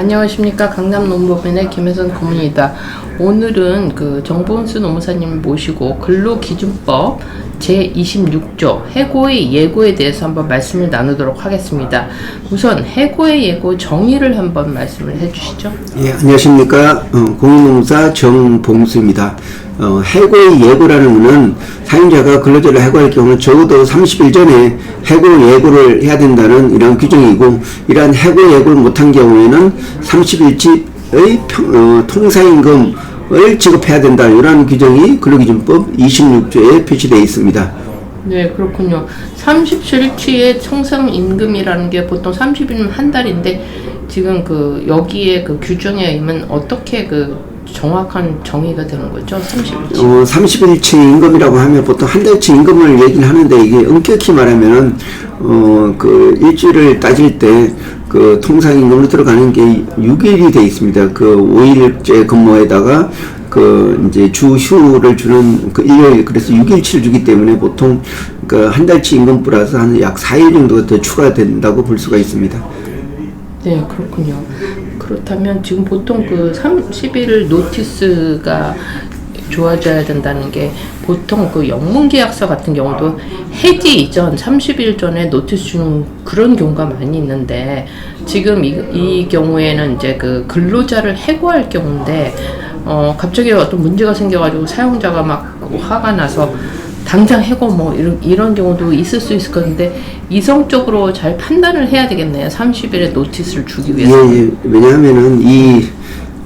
안녕하십니까 강남 농법인의 김혜선 고문입니다. 오늘은 그 정봉수 노무사님 모시고 근로기준법 제26조 해고의 예고에 대해서 한번 말씀을 나누도록 하겠습니다. 우선 해고의 예고 정의를 한번 말씀을 해주시죠. 예, 안녕하십니까. 어, 공인노무사 정봉수입니다. 어, 해고의 예고라는 것은 사용자가 근로자를 해고할 경우 적어도 30일 전에 해고 예고를 해야 된다는 이런 규정이고 이러한 해고 예고를 못한 경우에는 30일치의 평, 어, 통사임금 을 지급해야 된다. 이런 규정이 근로기준법 26조에 표시되어 있습니다. 네, 그렇군요. 37치의 청상 임금이라는 게 보통 30일이면 한 달인데 지금 그 여기에 그 규정에 의하면 어떻게 그 정확한 정의가 되는 거죠? 30일치. 어, 30일치 임금이라고 하면 보통 한 달치 임금을 얘기를 하는데 이게 엄격히 말하면은 어, 그 일주일을 따질 때 그 통상 임금으로 들어가는 게 6일이 돼 있습니다. 그 5일째 근무에다가 그 이제 주 휴를 주는 그 일요일 그래서 6일치를 주기 때문에 보통 그 한 달치 임금 플러스 한 약 4일 정도가 더 추가된다고 볼 수가 있습니다. 네, 그렇군요. 그렇다면 지금 보통 그 30일 노티스가 좋아져야 된다는 게 보통 그 영문계약서 같은 경우도 해지 이전 30일 전에 노티스 주는 그런 경우가 많이 있는데 지금 이, 이 경우에는 이제 그 근로자를 해고할 경우인데 어 갑자기 어떤 문제가 생겨가지고 사용자가 막 화가 나서 당장 해고 뭐 이런, 이런 경우도 있을 수 있을 건데 이성적으로 잘 판단을 해야 되겠네요. 30일의 노티스를 주기 위해서. 예, 예. 왜냐하면은 이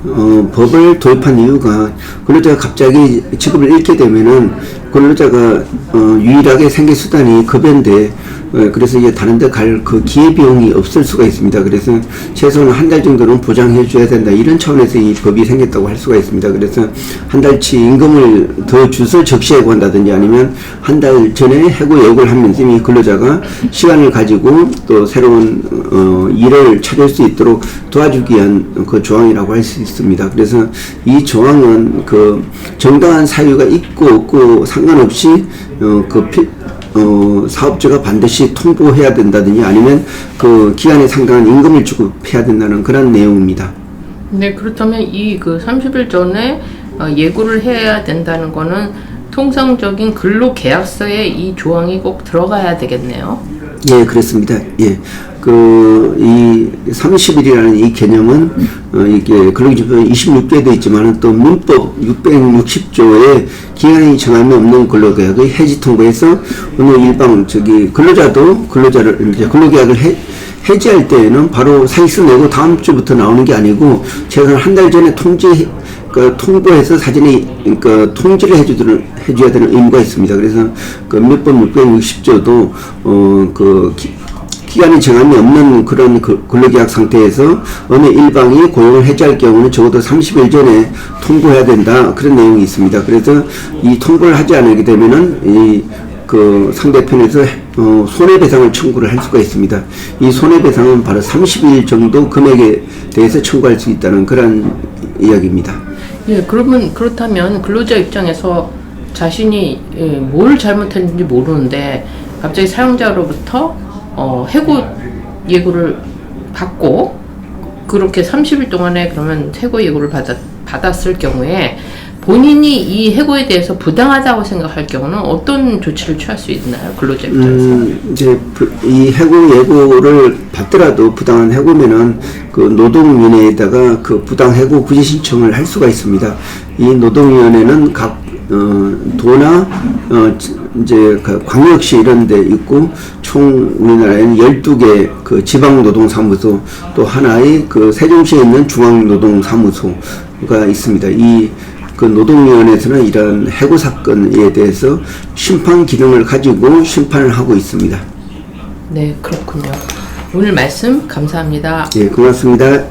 어, 법을 도입한 이유가 근로자가 갑자기 직업을 잃게 되면은 근로자가 어, 유일하게 생계 수단이 급여인데 어, 그래서 이게 다른 데 갈 그 기회 비용이 없을 수가 있습니다. 그래서 최소한 한 달 정도는 보장해 줘야 된다. 이런 차원에서 이 법이 생겼다고 할 수가 있습니다. 그래서 한 달치 임금을 더 주서 적시 해고한다든지 아니면 한 달 전에 해고 예고를 하면서 이 근로자가 시간을 가지고 또 새로운 어, 일을 찾을 수 있도록 도와주기 위한 그 조항이라고 할 수 있습니다. 그래서 이 조항은 그 정당한 사유가 있고 없고 상관없이 어, 그 피, 어, 사업주가 반드시 통보해야 된다든지 아니면 그 기간에 상당한 임금을 지급해야 된다는 그런 내용입니다. 네, 그렇다면 이 그 30일 전에 어, 예고를 해야 된다는 거는 통상적인 근로 계약서에 이 조항이 꼭 들어가야 되겠네요. 예, 그렇습니다. 예. 그, 이 30일이라는 이 개념은, 어, 이게 근로기준법 26조에도 있지만 또 민법 660조에 기한이 정함이 없는 근로계약의 해지 통보에서 어느 일방, 저기, 근로자도 근로자를, 이제 근로계약을 해, 해지할 때에는 바로 사익서 내고 다음 주부터 나오는 게 아니고 최소한 한 달 전에 통지 그 통보해서 사전에 그 통지를 해주도록 해줘야 되는 의무가 있습니다. 그래서 그 민법 660조도 어그 기간이 정함이 없는 그런 그 근로계약 상태에서 어느 일방이 고용을 해지할 경우는 적어도 30일 전에 통보해야 된다 그런 내용이 있습니다. 그래서 이 통보를 하지 않게 되면은 이 그 상대편에서 어, 손해배상을 청구를 할 수가 있습니다. 이 손해배상은 바로 30일 정도 금액에 대해서 청구할 수 있다는 그런 이야기입니다. 예, 그러면 그렇다면 근로자 입장에서 자신이 예, 뭘 잘못했는지 모르는데 갑자기 사용자로부터 어, 해고 예고를 받고 그렇게 30일 동안에 그러면 해고 예고를 받았, 받았을 경우에 본인이 이 해고에 대해서 부당하다고 생각할 경우는 어떤 조치를 취할 수 있나요? 근로자 입장에서. 음, 이제 부- 이 해고 예고를 받더라도 부당한 해고면은 그 노동위원회에다가 그 부당 해고 구제 신청을 할 수가 있습니다. 이 노동위원회는 각 어, 도나 어, 지- 이제 그 광역시 이런 데 있고 총 우리나라에는 12개 그 지방 노동 사무소 또 하나의 그 세종시에 있는 중앙 노동 사무소가 있습니다. 이 그 노동위원회에서는 이런 해고 사건에 대해서 심판 기능을 가지고 심판을 하고 있습니다. 네, 그렇군요. 오늘 말씀 감사합니다. 예, 고맙습니다.